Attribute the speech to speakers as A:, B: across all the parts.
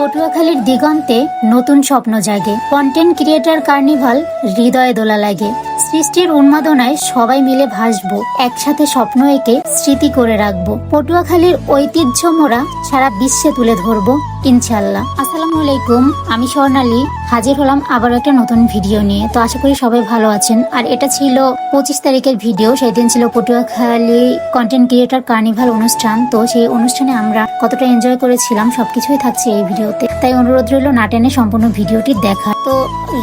A: পটুয়াখালীর দিগন্তে নতুন স্বপ্ন জাগে। কন্টেন্ট ক্রিয়েটার কার্নিভাল হৃদয়ে দোলা লাগে। সৃষ্টির উন্মাদনায় সবাই মিলে ভাসবো। একসাথে স্বপ্ন এঁকে স্মৃতি করে রাখব। পটুয়াখালীর ঐতিহ্য মোরা সারা বিশ্বে তুলে ধরবো ইনশাল্লাহ আসসালামু আলাইকুম, আমি স্বর্ণালী। হাজির হলাম আবার একটা নতুন ভিডিও নিয়ে। তো আশা করি সবাই ভালো আছেন। আর এটা ছিল পঁচিশ তারিখের ভিডিও সেই দিন ছিল পটুয়াখালী কন্টেন্ট ক্রিয়েটার কার্নিভাল অনুষ্ঠান। তো সেই অনুষ্ঠানে আমরা কতটা এনজয় করেছিলাম, সবকিছুই থাকছে এই ভিডিওতে তাই অনুরোধ রইল না টেনে সম্পূর্ণ ভিডিওটি দেখা তো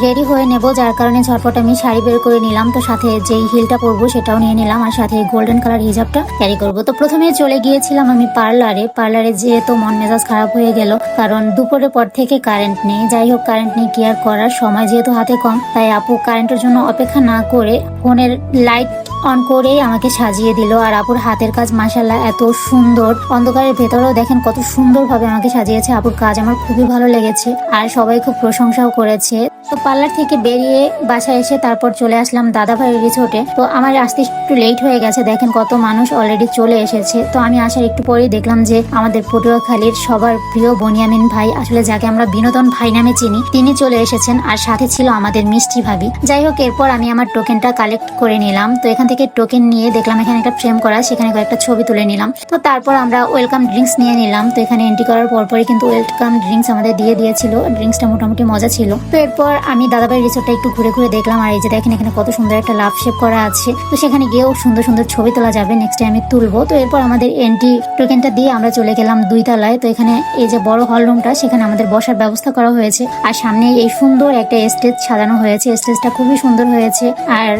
A: রেডি হয়ে নেব, যার কারণে ঝটপট আমি শাড়ি বের করে নিলাম। তো সাথে যেই হিলটা পরবো সেটাও নিয়ে নিলাম, আর সাথে গোল্ডেন কালার হিজাবটা ক্যারি করব। তো প্রথমে চলে গিয়েছিলাম আমি পার্লারে পার্লারে যেয়ে তো মন মেজাজ খারাপ হয়ে গেল, কারণ দুপুরের পর থেকে কারেন্ট নেই। যাই হোক কারেন্ট নেই কি আর করার? সময় যেহেতু হাতে কম, তাই আপু কারেন্টের জন্য অপেক্ষা না করে ফোনের লাইট অন করেই আমাকে সাজিয়ে দিল। আর আপুর হাতের কাজ মাসাল্লাহ এত সুন্দর। অন্ধকারের ভেতরেও দেখেন কত সুন্দরভাবে আমাকে সাজিয়েছে। আপুর কাজ আমার খুবই ভালো লেগেছে আর সবাই খুব প্রশংসাও করেছে। তো পার্লার থেকে বেরিয়ে বাসায় এসে তারপর চলে আসলাম দাদা ভাইয়ের রিসোর্টে। তো আমার আসতে একটু লেট হয়ে গেছে। দেখেন কত মানুষ অলরেডি চলে এসেছে। তো আমি আসার একটু পরেই দেখলাম যে আমাদের পটুয়াখালীর সবার প্রিয় বনিয়ামিন ভাই, আসলে যাকে আমরা বিনোদন ভাই নামে চিনি, তিনি চলে এসেছেন। আর সাথে ছিল আমাদের মিষ্টি ভাবি। যাই হোক, এরপর আমি আমার টোকেনটা কালেক্ট করে নিলাম। তো এখান থেকে টোকেন নিয়ে দেখলাম এখানে একটা ফ্রেম করা, সেখানে কয়েকটা ছবি তুলে নিলাম। তো তারপর আমরা ওয়েলকাম ড্রিঙ্কস নিয়ে নিলাম। তো এখানে এন্ট্রি করার পরপরই কিন্তু ওয়েলকাম ড্রিঙ্কস আমাদের দিয়ে দিয়েছিল। ড্রিঙ্কসটা মোটামুটি মজা ছিল। তো এরপর আমি দাদাভাই রিসোর্টটা একটু ঘুরে ঘুরে দেখলাম। আর এই যে দেখেন এখানে কত সুন্দর একটা লাভ শেপ করা আছে। তো সেখানে গিয়েও সুন্দর সুন্দর ছবি তোলা যাবে। নেক্সট আমি তুলবো। তো এরপর আমাদের এন্ট্রি টোকেনটা দিয়ে আমরা চলে গেলাম দুই তলায়। তো এখানে এই যে বড় হল রুমটা সেখানে আমাদের বসার ব্যবস্থা করা হয়েছে। আর সামনে এই সুন্দর একটা স্টেজ সাজানো হয়েছে। স্টেজটা খুবই সুন্দর হয়েছে। আর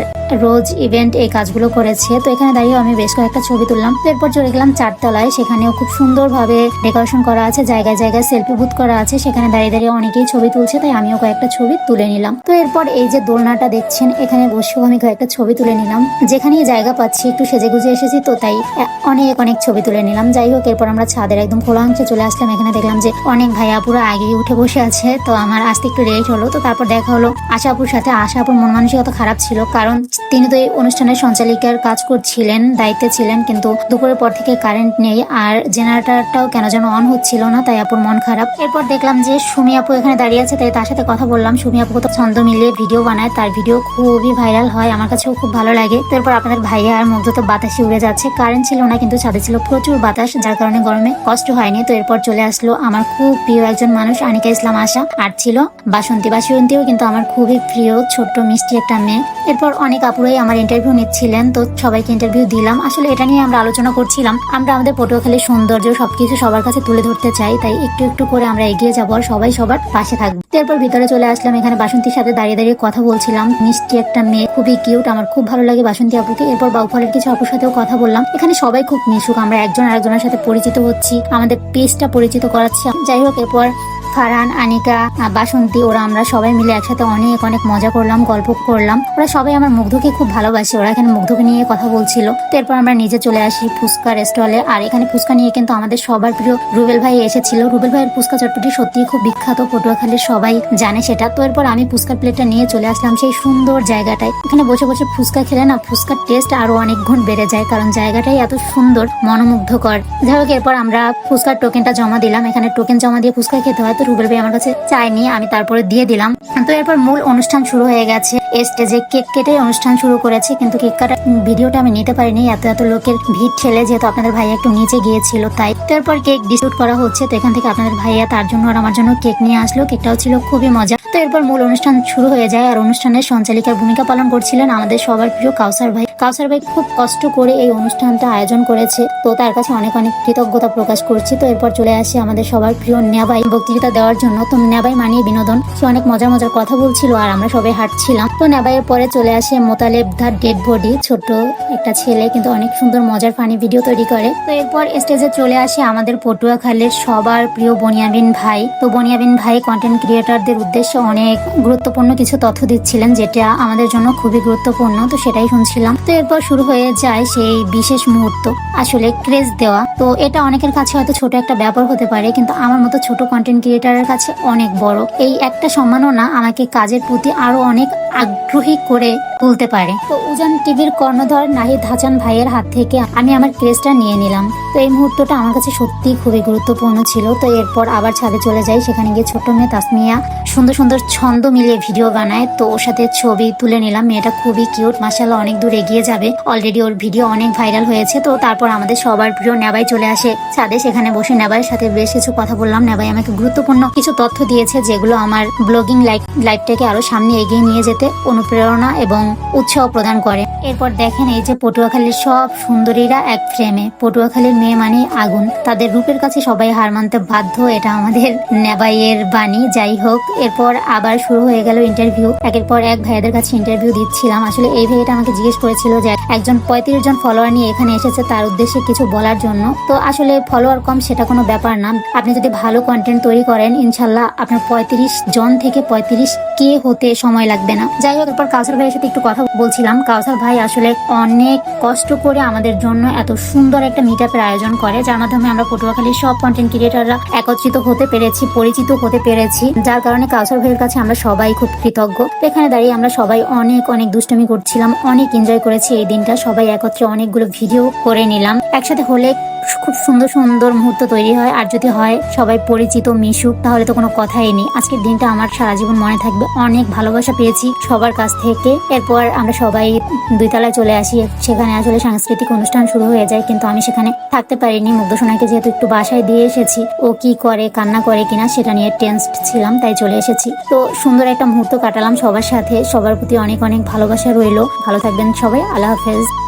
A: রোজ ইভেন্ট এই কাজগুলো করেছে। তো এখানে দাঁড়িয়েও আমি বেশ কয়েকটা ছবি তুললাম। তো এরপর চলে গেলাম চারতলায়। সেখানেও খুব সুন্দরভাবে ডেকোরেশন করা আছে, জায়গায় জায়গায় সেলফি বুথ করা আছে। সেখানে দাঁড়িয়ে দাঁড়িয়ে অনেকেই ছবি তুলছে, তাই আমিও কয়েকটা ছবি তুলে নিলাম। তো এরপর এই যে দোলনাটা দেখছেন, এখানে বসেও আমি কয়েকটা ছবি তুলে নিলাম। যেখানেই জায়গা পাচ্ছি, একটু সেজে গুজে এসেছি, তো তাই অনেক অনেক ছবি তুলে নিলাম। যাই হোক, এরপর আমরা ছাদের একদম খোলা অংশে চলে আসলাম। এখানে দেখলাম যে অনেক ভাইয়া পুরো আগেই উঠে বসে আছে। তো আমার আসতে একটু লেট হলো। তো তারপর দেখা হলো আশাপুর সাথে। আশাপুর মন মানসিকতা খারাপ ছিল, কারণ তিনি তো এই অনুষ্ঠানের সঞ্চালিকার কাজ করছিলেন, দায়িত্বে ছিলেন, কিন্তু দুপুরের পর থেকে কারেন্ট নেই আর জেনারেটরটাও কেন যেন অন হচ্ছিল না, তাই আপুর মন খারাপ। এরপর দেখলাম যে সুমি আপু এখানে দাঁড়িয়ে আছে, তাই তার সাথে কথা বললাম। সুমি আপু তো ছন্দ মিলিয়ে ভিডিও বানায়, তার ভিডিও খুবই ভাইরাল হয়, আমার কাছেও খুব ভালো লাগে। তারপর আপনাদের ভাইয়া আর মুগ্ধ তো বাতাসে উড়ে যাচ্ছে কারেন্ট ছিল না, কিন্তু ছাদে ছিল প্রচুর বাতাস, যার কারণে গরমে কষ্ট হয়নি। তো এরপর চলে আসলো আমার খুব প্রিয় একজন মানুষ, আনিকা ইসলাম আশা, আর ছিল বাসন্তী। বাসন্তীও কিন্তু আমার খুবই প্রিয়, ছোট্ট, মিষ্টি একটা মেয়ে। এরপর অনেক আপুরাই আমার ইন্টারভিউ নিচ্ছিলেন তো সবাইকে ইন্টারভিউ দিলাম। আসলে এটা নিয়ে আমরা আলোচনা করছিলাম। আমরা আমাদের পটুয়াখালীর সৌন্দর্য সবকিছু সবার কাছে তুলে ধরতে চাই, তাই একটু একটু করে আমরা এগিয়ে যাব আর সবাই সবার পাশে থাকব। এরপর ভিতরে চলে আসলাম, এখানে বাসন্তীর সাথে দাঁড়িয়ে দাঁড়িয়ে কথা বলছিলাম। মিষ্টি একটা মেয়ে, খুবই কিউট আমার খুব ভালো লাগে বাসন্তী আপুকে। এরপর বাউফলের কিছু আপুর সাথেও কথা বললাম। এখানে সবাই খুব মিশুক, আমরা একজন আরেকজনের সাথে পরিচিত হচ্ছি, আমাদের পেজটা পরিচিত করাচ্ছি। যাই হোক, এরপর ফারহান, আনিকা বাসন্তী, ওরা আমরা সবাই মিলে একসাথে অনেক অনেক মজা করলাম, গল্প করলাম। ওরা সবাই আমার মুগ্ধকে খুব ভালোবাসে, ওরা এখানে মুগ্ধকে নিয়ে কথা বলছিল। তো এরপর আমরা নিজে চলে আসি ফুচকা রেস্টলে আর এখানে ফুচকা নিয়ে কিন্তু আমাদের সবার প্রিয় রুবেল ভাই এসেছিল। রুবেল ভাইয়ের ফুচকা চটপটি সত্যিই খুব বিখ্যাত, পটুয়াখালীর সবাই জানে সেটা। তো এরপর আমি ফুচকার প্লেটটা নিয়ে চলে আসলাম সেই সুন্দর জায়গাটায়। এখানে বসে বসে ফুচকা খেলে না ফুচকার টেস্ট আরও অনেক গুণ বেড়ে যায়, কারণ জায়গাটাই এত সুন্দর, মনোমুগ্ধকর। যাই হোক, এরপর আমরা ফুচকার টোকেনটা জমা দিলাম। এখানে টোকেন জমা দিয়ে ফুচকা খেতে হয়। তো রুবেল ভাই আমার কাছে চাইনি আমি তারপরে দিয়ে দিলাম। তো এরপর মূল অনুষ্ঠান শুরু হয়ে গেছে। স্টেজে কেক কেটে অনুষ্ঠান শুরু করেছে, কিন্তু কেক কাটা ভিডিওটা আমি নিতে পারিনি। এত এত লোকের ভিড় ঠেলে যেহেতু আপনাদের ভাইয়া একটু নিচে গিয়েছিল, তাই তো এরপর কেক ডিস্ট্রিবিউট করা হচ্ছে। তো এখান থেকে আপনাদের ভাইয়া তার জন্য আর আমার জন্য কেক নিয়ে আসলো। কেকটাও ছিল খুবই মজা। তো এরপর মূল অনুষ্ঠান শুরু হয়ে যায়, আর অনুষ্ঠানের সঞ্চালিকার ভূমিকা পালন করছিলেন আমাদের সবার প্রিয় কাউসার ভাই। কাউসার ভাই খুব কষ্ট করে এই অনুষ্ঠানটা আয়োজন করেছে। তো তার কাছে অনেক অনেক কৃতজ্ঞতা প্রকাশ করছি। তো এরপর চলে আসে আমাদের সবার প্রিয় নেবাই বক্তৃতা দেওয়ার জন্য। তো নেবাই মানিয়ে বিনোদন। সে অনেক মজার মজার কথা বলছিল আর আমরা সবাই হাঁটছিলাম। তো নেবাইয়ের পরে চলে আসে মোতালেব ধার ডেড বডি। ছোট একটা ছেলে, কিন্তু অনেক সুন্দর, মজার, ফানি ভিডিও তৈরি করে। তো এরপর স্টেজে চলে আসে আমাদের পটুয়াখালীর সবার প্রিয় বনিয়াবিন ভাই। তো বনিয়াবিন ভাই কন্টেন্ট ক্রিয়েটারদের উদ্দেশ্যে অনেক গুরুত্বপূর্ণ কিছু তথ্য দিচ্ছিলেন, যেটা আমাদের জন্য খুবই গুরুত্বপূর্ণ। তো সেটাই শুনছিলাম। তো এরপর শুরু হয়ে যায় সেই বিশেষ মুহূর্ত, আসলে ক্রেজ দেওয়া। তো এটা অনেকের কাছে হয়তো ছোট একটা ব্যাপার হতে পারে, কিন্তু আমার মতো ছোট কন্টেন্ট ক্রিয়েটারের কাছে অনেক বড়। এই একটা সম্মাননা আমাকে কাজের প্রতি আরও অনেক আগ্রহী করে তুলতে পারে। তো উজান টিভির কর্ণধর নাহিদ হাসান ভাইয়ের হাত থেকে আমি আমার ক্রেজটা নিয়ে নিলাম। তো এই মুহূর্তটা আমার কাছে সত্যি খুবই গুরুত্বপূর্ণ ছিল। তো এরপর আবার ছাদে চলে যাই, সেখানে গিয়ে ছোট মেয়ে তাসমিয়া সুন্দর সুন্দর ছন্দ মিলিয়ে ভিডিও বানায়। তো ওর সাথে ছবি তুলে নিলাম, মেয়েটা খুবই কিউট মাসাল্লাহ অনেক দূর এগিয়ে যাবে। অলরেডি ওর ভিডিও অনেক ভাইরাল হয়েছে, তো তারপর আমাদের সবার প্রিয় নেবাই চলে আসে। ছাদে সেখানে বসে নেবাইয়ের সাথে বেশ কিছু কথা বললাম। নেবাই আমাকে গুরুত্বপূর্ণ কিছু তথ্য দিয়েছে, যেগুলো আমার ব্লগিং লাইফ লাইফটাকে আরও সামনে এগিয়ে নিয়ে যেতে অনুপ্রেরণা এবং উৎসাহ প্রদান করে। এরপর দেখেন এই যে পটুয়াখালীর সব সুন্দরীরা এক ফ্রেমে পটুয়াখালীর মেয়ে মানে আগুন। তাদের রূপের কাছে সবাই হার মানতে বাধ্য, এটা আমাদের নেবাইয়ের বাণী। যাই হোক, এরপর আবার শুরু হয়ে গেল ইন্টারভিউ একের পর এক ভাইয়াদের কাছে ইন্টারভিউ দিচ্ছিলাম। আসলে এই ভাইয়াটা আমাকে জিজ্ঞেস করেছিল যে একজন পঁয়ত্রিশ জন ফলোয়ার নিয়ে এখানে এসেছে তার উদ্দেশ্যে কিছু বলার জন্য। তো আসলে ফলোয়ার কম সেটা কোনো ব্যাপার না। আপনি যদি ভালো কন্টেন্ট তৈরি করেন, ইনশাল্লাহ আপনার পঁয়ত্রিশ জন থেকে পঁয়ত্রিশ কে হতে সময় লাগবে না। যাই হোক, এরপর কাউসার ভাইয়ের সাথে একটু কথা বলছিলাম। কাউসার ভাই আসলে অনেক কষ্ট করে আমাদের জন্য এত সুন্দর একটা মিট আয়োজন করে, যার মাধ্যমে আমরা পটুয়াখালীর সব কন্টেন্ট ক্রিয়েটাররা একত্রিত হতে পেরেছি, পরিচিত হতে পেরেছি। যার কারণে কাউসার ভাইয়ের কাছে আমরা সবাই খুব কৃতজ্ঞ। এখানে দাঁড়িয়ে আমরা সবাই অনেক অনেক দুষ্টমি করছিলাম, অনেক এনজয় করেছি এই দিনটা। সবাই একত্রে অনেকগুলো ভিডিও করে নিলাম। একসাথে হলে খুব সুন্দর সুন্দর মুহূর্ত তৈরি হয়। আর যদি হয় সবাই পরিচিত, মিশুক, তাহলে তো কোনো কথাই নেই। আজকের দিনটা আমার সারা জীবন মনে থাকবে। অনেক ভালোবাসা পেয়েছি সবার কাছ থেকে। এরপর আমরা সবাই দুই তলায় চলে আসি। সেখানে আসলে সাংস্কৃতিক অনুষ্ঠান শুরু হয়ে যায়, কিন্তু আমি সেখানে থাকতে পারিনি। মুগ্ধ সোনাকে যেহেতু একটু বাসায় দিয়ে এসেছি, ও কি করে, কান্না করে কিনা সেটা নিয়ে টেন্সড ছিলাম, তাই চলে এসেছি। তো সুন্দর একটা মুহূর্ত কাটালাম সবার সাথে। সবার প্রতি অনেক অনেক ভালোবাসা রইল। ভালো থাকবেন সবাই। আল্লাহ হাফেজ